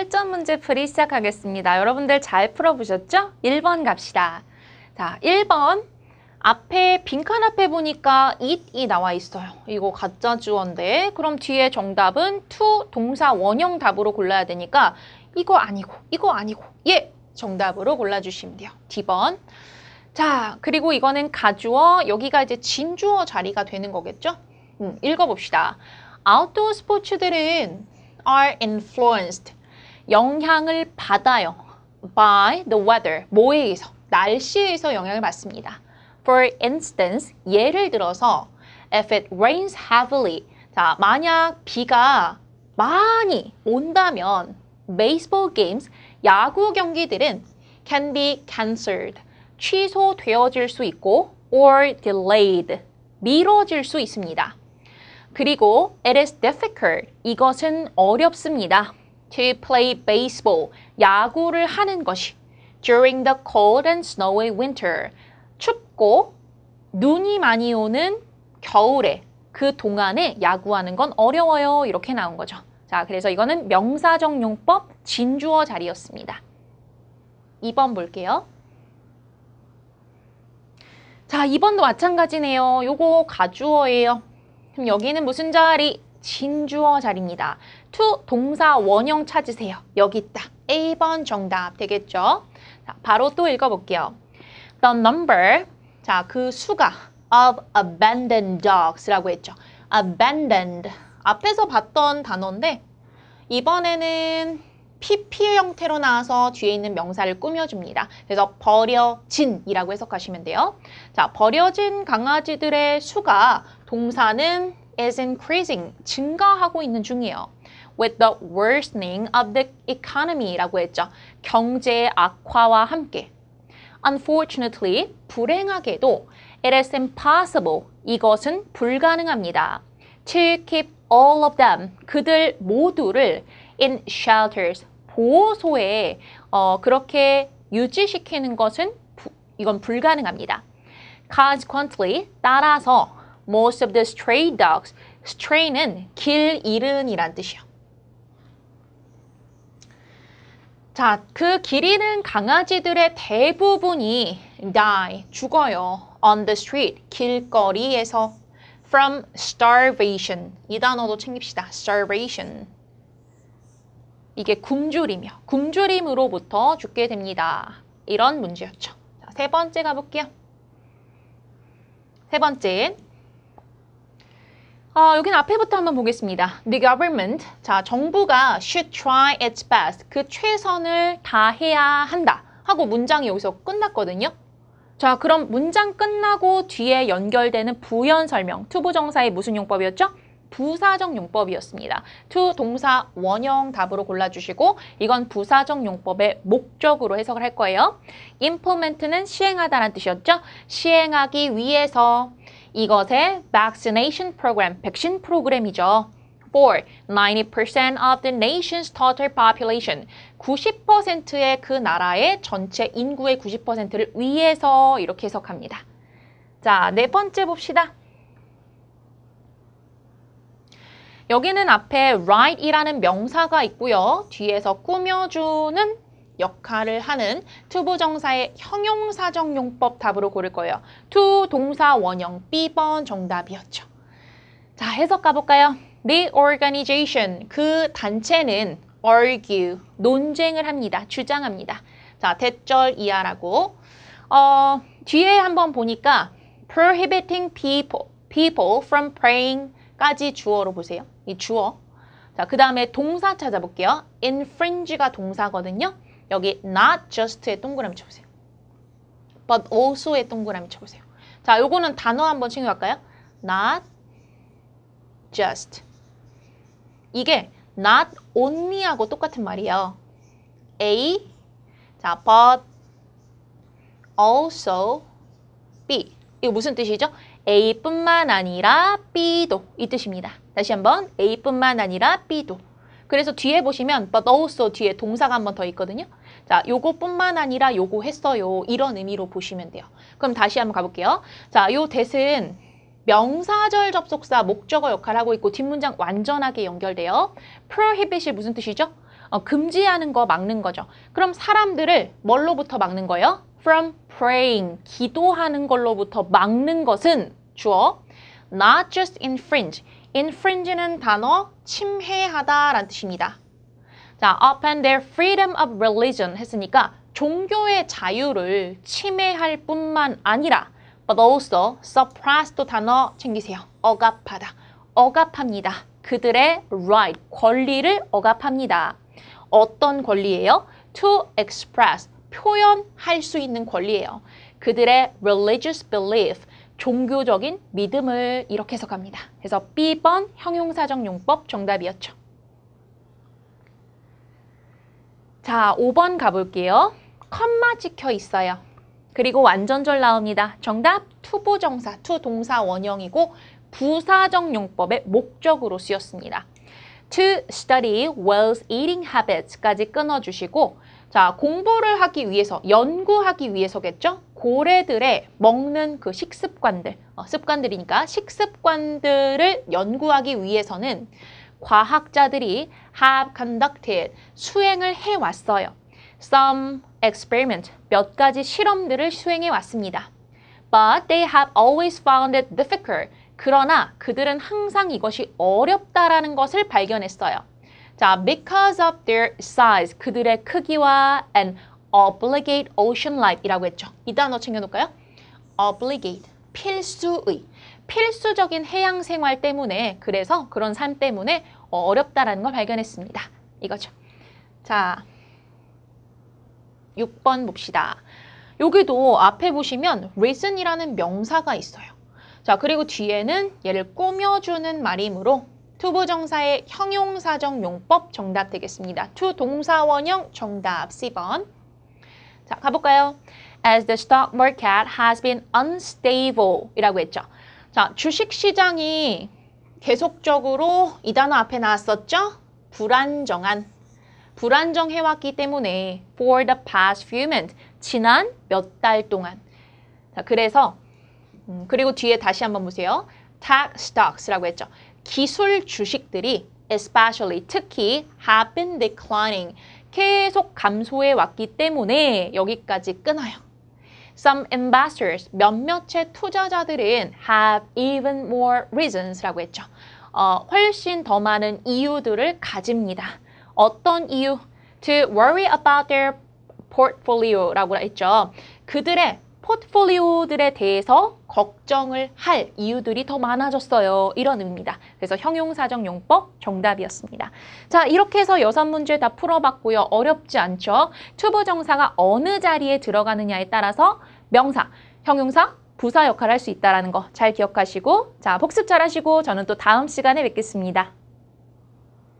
실전 문제 풀이 시작하겠습니다. 여러분들 잘 풀어보셨죠? 1번 갑시다. 자, 1번. 앞에 빈칸 앞에 보니까 it이 나와 있어요. 이거 가짜 주어인데 그럼 뒤에 정답은 to 동사 원형 답으로 골라야 되니까 이거 아니고 이거 아니고 예 정답으로 골라주시면 돼요. D번. 자 그리고 이거는 가주어 여기가 이제 진주어 자리가 되는 거겠죠? 음, 읽어봅시다. 아웃도어 스포츠들은 are influenced 영향을 받아요 by the weather 뭐에 의해서 날씨에서 영향을 받습니다. For instance 예를 들어서 if it rains heavily 자 만약 비가 많이 온다면 baseball games 야구 경기들은 can be cancelled 취소되어질 수 있고 or delayed 미뤄질 수 있습니다. 그리고 it is difficult. 이것은 어렵습니다. To play baseball. 야구를 하는 것이 during the cold and snowy winter. 춥고 눈이 많이 오는 겨울에 그 동안에 야구하는 건 어려워요. 이렇게 나온 거죠. 자, 그래서 이거는 명사적 용법 진주어 자리였습니다. 2번 볼게요. 자, 2번도 마찬가지네요. 요거 가주어예요. 그럼 여기는 무슨 자리? 진주어 자리입니다. to 동사 원형 찾으세요. 여기 있다. A번 정답 되겠죠? 자, 바로 또 읽어볼게요. The number, 자, 그 수가 of abandoned dogs라고 했죠. abandoned, 앞에서 봤던 단어인데 이번에는 PP 형태로 나와서 뒤에 있는 명사를 꾸며줍니다. 그래서 버려진이라고 해석하시면 돼요. 자, 버려진 강아지들의 수가 동사는 is increasing, 증가하고 있는 중이에요. with the worsening of the economy라고 했죠. 경제의 악화와 함께. Unfortunately, 불행하게도 it is impossible, 이것은 불가능합니다. to keep all of them, 그들 모두를 in shelters, 보호소에 어, 그렇게 유지시키는 것은 부, 이건 불가능합니다. Consequently, 따라서 most of the stray dogs, stray는 길 잃은이란 뜻이요. 자, 그길 잃은 강아지들의 대부분이 die, 죽어요. on the street, 길거리에서 from starvation. 이 단어도 챙깁시다. starvation. 이게 굶주림이요. 굶주림으로부터 죽게 됩니다. 이런 문제였죠. 자, 세 번째 가볼게요. 세 번째. 어, 여기는 앞에부터 한번 보겠습니다. The government, 자 정부가 should try its best, 그 최선을 다해야 한다 하고 문장이 여기서 끝났거든요. 자 그럼 문장 끝나고 뒤에 연결되는 부연 설명, 투부정사의 무슨 용법이었죠? 부사적 용법이었습니다. to 동사 원형 답으로 골라주시고 이건 부사적 용법의 목적으로 해석을 할 거예요. implement는 시행하다라는 뜻이었죠. 시행하기 위해서 이것의 vaccination program, 백신 프로그램이죠. For 90% of the nation's total population, 90%의 그 나라의 전체 인구의 90%를 위해서 이렇게 해석합니다. 자, 네 번째 봅시다. 여기는 앞에 write이라는 명사가 있고요. 뒤에서 꾸며주는 역할을 하는 투부정사의 형용사적 용법 답으로 고를 거예요. to 동사 원형 B번 정답이었죠. 자, 해석 가볼까요? The organization, 그 단체는 argue, 논쟁을 합니다. 주장합니다. 자, 대절 이하라고. 어, 뒤에 한번 보니까 prohibiting people, people from praying 까지 주어로 보세요. 이 주어. 자, 그 다음에 동사 찾아볼게요. infringe가 동사거든요. 여기 not just에 동그라미 쳐보세요. but also에 동그라미 쳐보세요. 자, 요거는 단어 한번 챙겨갈까요? not just. 이게 not only하고 똑같은 말이에요. A, 자, but also B. 이거 무슨 뜻이죠? A뿐만 아니라 B도 이 뜻입니다. 다시 한번 A뿐만 아니라 B도. 그래서 뒤에 보시면 but also 뒤에 동사가 한 번 더 있거든요. 자, 요거뿐만 아니라 요거 했어요. 이런 의미로 보시면 돼요. 그럼 다시 한번 가볼게요. 자, 요 대은 명사절 접속사 목적어 역할을 하고 있고 뒷문장 완전하게 연결돼요. prohibit이 무슨 뜻이죠? 어, 금지하는 거 막는 거죠. 그럼 사람들을 뭘로부터 막는 거예요? From praying, 기도하는 걸로부터 막는 것은 주어 not just infringe. infringe는 단어 침해하다라는 뜻입니다. 자, upend their freedom of religion 했으니까 종교의 자유를 침해할 뿐만 아니라 but also suppress도 단어 챙기세요. 억압하다. 억압합니다. 그들의 right, 권리를 억압합니다. 어떤 권리예요? to express, 표현할 수 있는 권리예요. 그들의 religious belief, 종교적인 믿음을 이렇게 해석합니다. 그래서 B번 형용사적 용법 정답이었죠. 자, 5번 가볼게요. 컴마 찍혀 있어요. 그리고 완전절 나옵니다. 정답 투부정사, 투동사 원형이고 부사적 용법의 목적으로 쓰였습니다. To study whales eating habits까지 끊어주시고 자 공부를 하기 위해서 연구하기 위해서겠죠. 고래들의 먹는 그 식습관들, 어, 습관들이니까 식습관들을 연구하기 위해서는 과학자들이 have conducted 수행을 해왔어요. Some experiment 몇 가지 실험들을 수행해 왔습니다. But they have always found it difficult. 그러나 그들은 항상 이것이 어렵다라는 것을 발견했어요. 자, because of their size, 그들의 크기와 and obligate ocean life이라고 했죠. 이 단어 챙겨놓을까요? obligate, 필수의, 필수적인 해양 생활 때문에 그래서 그런 삶 때문에 어렵다라는 걸 발견했습니다. 이거죠. 자, 6번 봅시다. 여기도 앞에 보시면 reason이라는 명사가 있어요. 자, 그리고 뒤에는 얘를 꾸며주는 말이므로 투부정사의 형용사적 용법 정답 되겠습니다. 투 동사 원형 정답 C번. 자, 가볼까요? As the stock market has been unstable 이라고 했죠. 자, 주식 시장이 계속적으로 이 단어 앞에 나왔었죠? 불안정한. 불안정해왔기 때문에 for the past few months, 지난 몇 달 동안. 자, 그래서 음, 그리고 뒤에 다시 한번 보세요. tech stocks라고 했죠. 기술 주식들이 especially 특히 have been declining 계속 감소해 왔기 때문에 여기까지 끊어요. Some investors 몇몇의 투자자들은 have even more reasons라고 했죠. 어, 훨씬 더 많은 이유들을 가집니다. 어떤 이유? To worry about their portfolio라고 했죠. 그들의 포트폴리오들에 대해서 걱정을 할 이유들이 더 많아졌어요. 이런 의미입니다. 그래서 형용사적 용법 정답이었습니다. 자, 이렇게 해서 여섯 문제 다 풀어봤고요. 어렵지 않죠? 투부정사가 어느 자리에 들어가느냐에 따라서 명사, 형용사, 부사 역할을 할 수 있다는 거잘 기억하시고 자, 복습 잘하시고 저는 또 다음 시간에 뵙겠습니다.